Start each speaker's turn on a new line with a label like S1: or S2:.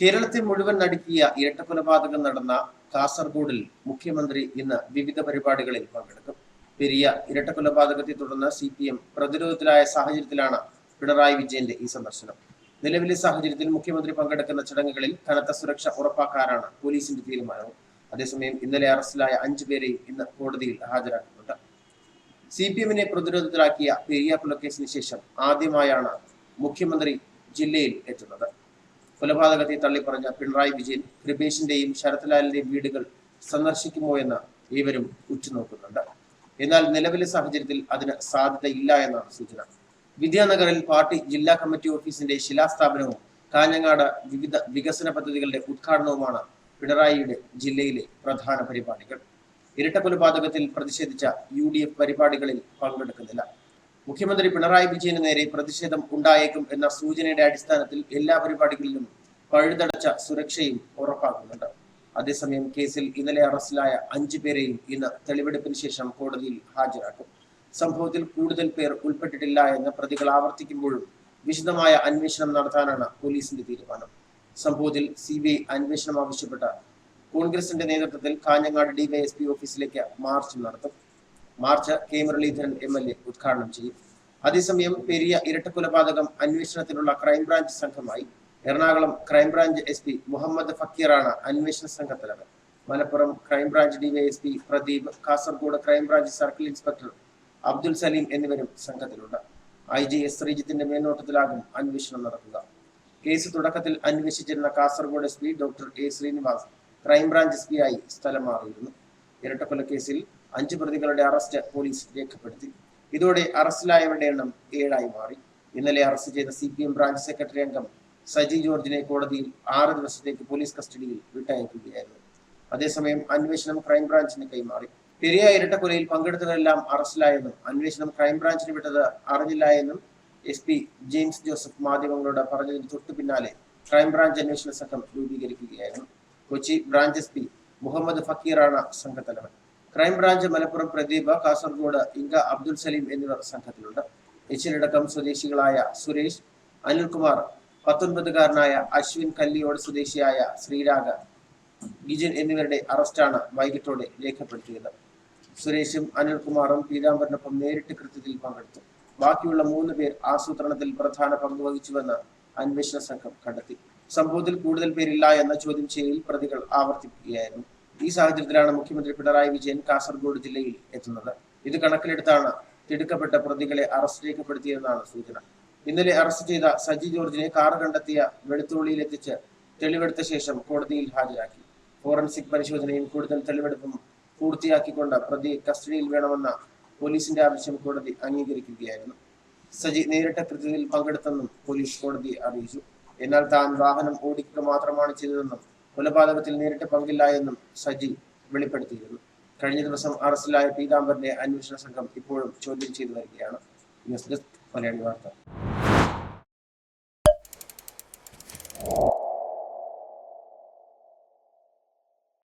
S1: കേരളത്തെ മുഴുവൻ നടുക്കിയ ഇരട്ടക്കൊലപാതകം നടന്ന കാസർഗോഡിൽ മുഖ്യമന്ത്രി ഇന്ന് വിവിധ പരിപാടികളിൽ പങ്കെടുക്കും. പെരിയ ഇരട്ടക്കൊലപാതകത്തെ തുടർന്ന് സി പി എം പ്രതിരോധത്തിലായ സാഹചര്യത്തിലാണ് പിണറായി വിജയന്റെ ഈ സന്ദർശനം. നിലവിലെ സാഹചര്യത്തിൽ മുഖ്യമന്ത്രി പങ്കെടുക്കുന്ന ചടങ്ങുകളിൽ കനത്ത സുരക്ഷ ഉറപ്പാക്കാനാണ് പോലീസിന്റെ തീരുമാനവും. അതേസമയം ഇന്നലെ അറസ്റ്റിലായ അഞ്ചു പേരെയും ഇന്ന് കോടതിയിൽ ഹാജരാക്കുന്നുണ്ട്. സി പി എമ്മിനെ പ്രതിരോധത്തിലാക്കിയ പെരിയ കൊലക്കേസിന് ശേഷം ആദ്യമായാണ് മുഖ്യമന്ത്രി ജില്ലയിൽ എത്തുന്നത്. കൊലപാതകത്തെ തള്ളിപ്പറഞ്ഞ പിണറായി വിജയൻ കൃപേഷിന്റെയും ശരത്ലാലിന്റെയും വീടുകൾ സന്ദർശിക്കുമോ എന്ന് ഇവരും ഉറ്റുനോക്കുന്നുണ്ട്. എന്നാൽ നിലവിലെ സാഹചര്യത്തിൽ അതിന് സാധ്യതയില്ല എന്നാണ് സൂചന. വിദ്യാനഗറിൽ പാർട്ടി ജില്ലാ കമ്മിറ്റി ഓഫീസിന്റെ ശിലാസ്ഥാപനവും കാഞ്ഞങ്ങാട് വിവിധ വികസന പദ്ധതികളുടെ ഉദ്ഘാടനവുമാണ് പിണറായിയുടെ ജില്ലയിലെ പ്രധാന പരിപാടികൾ. ഇരട്ട കൊലപാതകത്തിൽ പ്രതിഷേധിച്ച യു ഡി എഫ് പരിപാടികളിൽ പങ്കെടുക്കുന്നില്ല. മുഖ്യമന്ത്രി പിണറായി വിജയന് നേരെ പ്രതിഷേധം ഉണ്ടായേക്കും എന്ന സൂചനയുടെ അടിസ്ഥാനത്തിൽ എല്ലാ പരിപാടികളിലും പഴുതടച്ച സുരക്ഷയും ഉറപ്പാക്കുന്നുണ്ട്. അതേസമയം കേസിൽ ഇന്നലെ അറസ്റ്റിലായ അഞ്ചു പേരെയും ഇന്ന് തെളിവെടുപ്പിന് ശേഷം കോടതിയിൽ ഹാജരാക്കും. സംഭവത്തിൽ കൂടുതൽ പേർ ഉൾപ്പെട്ടിട്ടില്ല എന്ന് പ്രതികൾ ആവർത്തിക്കുമ്പോഴും വിശദമായ അന്വേഷണം നടത്താനാണ് പോലീസിന്റെ തീരുമാനം. സംഭവത്തിൽ സി ബി ഐ അന്വേഷണം ആവശ്യപ്പെട്ട കോൺഗ്രസിന്റെ നേതൃത്വത്തിൽ കാഞ്ഞങ്ങാട് ഡിവൈഎസ്പി ഓഫീസിലേക്ക് മാർച്ച് നടത്തും. March K Muraleedharan M L A ഉദ്ഘാടനം ചെയ്യും. അതേസമയം പെരിയ ഇരട്ടക്കൊലപാതകം അന്വേഷണത്തിനുള്ള crime branch സംഘമായി Ernakulam crime branch S P Muhammad ഫക്കീറാണ് അന്വേഷണ സംഘത്തലവൻ Malappuram crime branch DYSP Pradeep Kasaragod crime branch circle inspector Abdul Saleem എന്നിവരും സംഘത്തിലുണ്ട്. ഐ ജി എസ് ശ്രീജിത്തിന്റെ മേൽനോട്ടത്തിലാകും അന്വേഷണം നടക്കുക. കേസ് തുടക്കത്തിൽ അന്വേഷിച്ചിരുന്ന Kasaragod S P doctor A Srinivas crime branch S P ആയി സ്ഥലം മാറിയിരുന്നു. ഇരട്ടക്കൊലക്കേസിൽ അഞ്ചു പ്രതികളുടെ അറസ്റ്റ് പോലീസ് രേഖപ്പെടുത്തി. ഇതോടെ അറസ്റ്റിലായവരുടെ എണ്ണം ഏഴായി മാറി. ഇന്നലെ അറസ്റ്റ് ചെയ്ത C P M branch secretary അംഗം സജി ജോർജിനെ കോടതിയിൽ ആറ് ദിവസത്തേക്ക് പോലീസ് കസ്റ്റഡിയിൽ വിട്ടയക്കുകയായിരുന്നു. അതേസമയം അന്വേഷണം ക്രൈംബ്രാഞ്ചിന് കൈമാറി. പെരിയ ഇരട്ടക്കൊലയിൽ പങ്കെടുത്തവരെല്ലാം അറസ്റ്റിലായെന്നും അന്വേഷണം ക്രൈംബ്രാഞ്ചിന് വിട്ടത് അറിഞ്ഞില്ല എന്നും എസ് പി ജെയിംസ് ജോസഫ് മാധ്യമങ്ങളോട് പറഞ്ഞതിന് തൊട്ടു പിന്നാലെ ക്രൈംബ്രാഞ്ച് അന്വേഷണ സംഘം രൂപീകരിക്കുകയായിരുന്നു. Kochi branch S P Muhammad ഫക്കീറാണ് സംഘത്തലവൻ. ക്രൈംബ്രാഞ്ച് മലപ്പുറം പ്രദീപ് കാസർഗോഡ് ഇങ്ക അബ്ദുൽ സലീം എന്നിവർ സംഘത്തിലുണ്ട്. എച്ചിലടക്കം സ്വദേശികളായ സുരേഷ് അനിൽകുമാർ പത്തൊൻപതുകാരനായ അശ്വിൻ കല്ലിയോട് സ്വദേശിയായ ശ്രീരാഗ ഗിജൻ എന്നിവരുടെ അറസ്റ്റാണ് വൈകിട്ടോടെ രേഖപ്പെടുത്തിയത്. സുരേഷും അനിൽകുമാറും പീതാംബരനൊപ്പം നേരിട്ട് കൃത്യത്തിൽ പങ്കെടുത്തു. ബാക്കിയുള്ള മൂന്ന് പേർ ആസൂത്രണത്തിൽ പ്രധാന പങ്ക് വഹിച്ചുവെന്ന് അന്വേഷണ സംഘം കണ്ടെത്തി. സംഭവത്തിൽ കൂടുതൽ പേരില്ല എന്ന ചോദ്യം ചെയ്യലിൽ പ്രതികൾ ആവർത്തിക്കുകയായിരുന്നു. ഈ സാഹചര്യത്തിലാണ് മുഖ്യമന്ത്രി പിണറായി വിജയൻ കാസർഗോഡ് ജില്ലയിൽ എത്തുന്നത്. ഇത് കണക്കിലെടുത്താണ് തിടുക്കപ്പെട്ട പ്രതികളെ അറസ്റ്റ് രേഖപ്പെടുത്തിയതെന്നാണ് സൂചന. ഇന്നലെ അറസ്റ്റ് ചെയ്ത സജി ജോർജിനെ കാർ കണ്ടെത്തിയ വെളുത്തുള്ളിയിൽ എത്തിച്ച് തെളിവെടുത്ത ശേഷം കോടതിയിൽ ഹാജരാക്കി. ഫോറൻസിക് പരിശോധനയും കൂടുതൽ തെളിവെടുപ്പും പൂർത്തിയാക്കിക്കൊണ്ട് പ്രതി കസ്റ്റഡിയിൽ വേണമെന്ന പോലീസിന്റെ ആവശ്യം കോടതി അംഗീകരിക്കുകയായിരുന്നു. സജി നേരിട്ട കൃത്യത്തിൽ പങ്കെടുത്തെന്നും പോലീസ് കോടതിയെ അറിയിച്ചു. എന്നാൽ താൻ വാഹനം ഓടിക്കുക മാത്രമാണ് ചെയ്തതെന്നും കൊലപാതകത്തിൽ നേരിട്ട് പങ്കില്ല എന്നും സജി വെളിപ്പെടുത്തിയിരുന്നു. കഴിഞ്ഞ ദിവസം അറസ്റ്റിലായ പീതാംബരനെ അന്വേഷണ സംഘം ഇപ്പോഴും ചോദ്യം ചെയ്തു വരികയാണ്. ന്യൂസ് ഡെസ്ക് മലയാളി വാർത്ത.